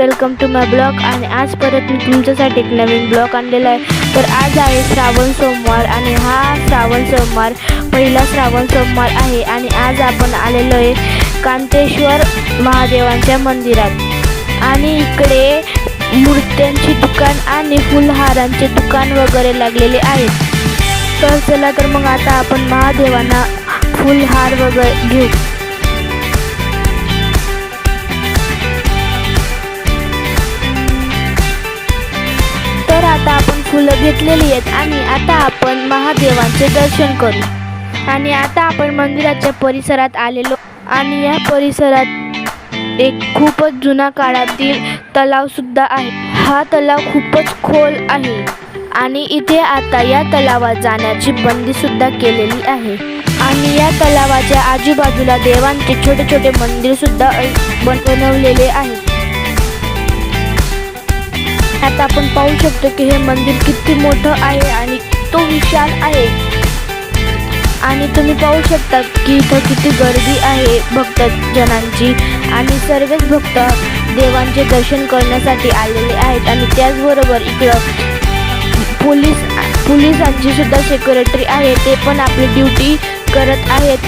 Welcome to my blog आणि आज परत मी तुमच्यासाठी एक नवीन ब्लॉग आणलेला आहे. तर आज आहे श्रावण सोमवार आणि हा श्रावण सोमवार पहिला श्रावण सोमवार आहे. आणि आज आपण आलेलो आहे कांतेश्वर महादेवांच्या मंदिरात. आणि इकडे मूर्त्यांची दुकान आणि फुलहारांचे दुकान वगैरे लागलेले आहेत. तर चला तर मग आता आपण महादेवांना फुलहार वगैरे घेऊ. फुलं घेतलेली आहेत आणि आता आपण महादेवांचे दर्शन करू. आणि आता आपण मंदिराच्या परिसरात आलेलो आणि या परिसरात एक खूपच जुना काळातील तलाव सुद्धा आहे. हा तलाव खूपच खोल आहे आणि इथे आता या तलावात जाण्याची बंदी सुद्धा केलेली आहे. आणि या तलावाच्या आजूबाजूला देवांचे छोटे छोटे मंदिरसुद्धा बनवलेले आहे. आता आपण पाहू शकतो की हे मंदिर किती मोठं आहे आणि तो विशाल आहे. आणि तुम्ही पाहू शकता की इथं किती गर्दी आहे भक्त जनांची आणि सर्वच भक्त देवांचे दर्शन करण्यासाठी आलेले आहेत. आणि त्याचबरोबर इकडं पोलीस पोलिसांची सुद्धा सेक्युरिटी आहे. ते पण आपली ड्युटी करत आहेत.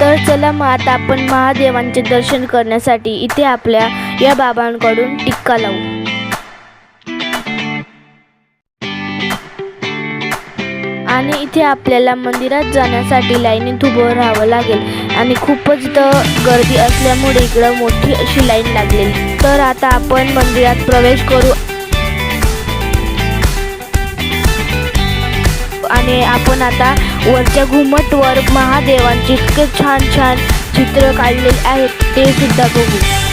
तर चला मग आता आपण महादेवांचे दर्शन करण्यासाठी इथे आपल्या या बाबांकडून टिक्का लावू. आणि इथे आपल्याला मंदिरात जाण्यासाठी लाईनीत उभं राहावं लागेल. आणि खूपच इथं गर्दी असल्यामुळे इकडं मोठी अशी लाईन लागलेली. तर आता आपण मंदिरात प्रवेश करू. आणि आपण आता वरच्या घुमटवर महादेवांची इतके छान छान चित्र काढलेले आहेत ते सुद्धा बघू.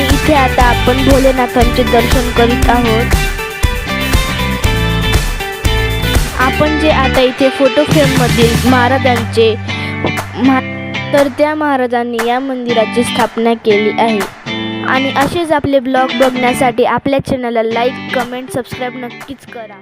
आणि इथे आता आपण भोलेनाथांचे दर्शन करीत आहोत. आपण जे आता इथे फोटो फ्रेममधील महाराजांचे तर त्या महाराजांनी या मंदिराची स्थापना केली आहे. आणि असेच आपले ब्लॉग बघण्यासाठी आपल्या चॅनलला लाईक कमेंट सबस्क्राईब नक्कीच करा.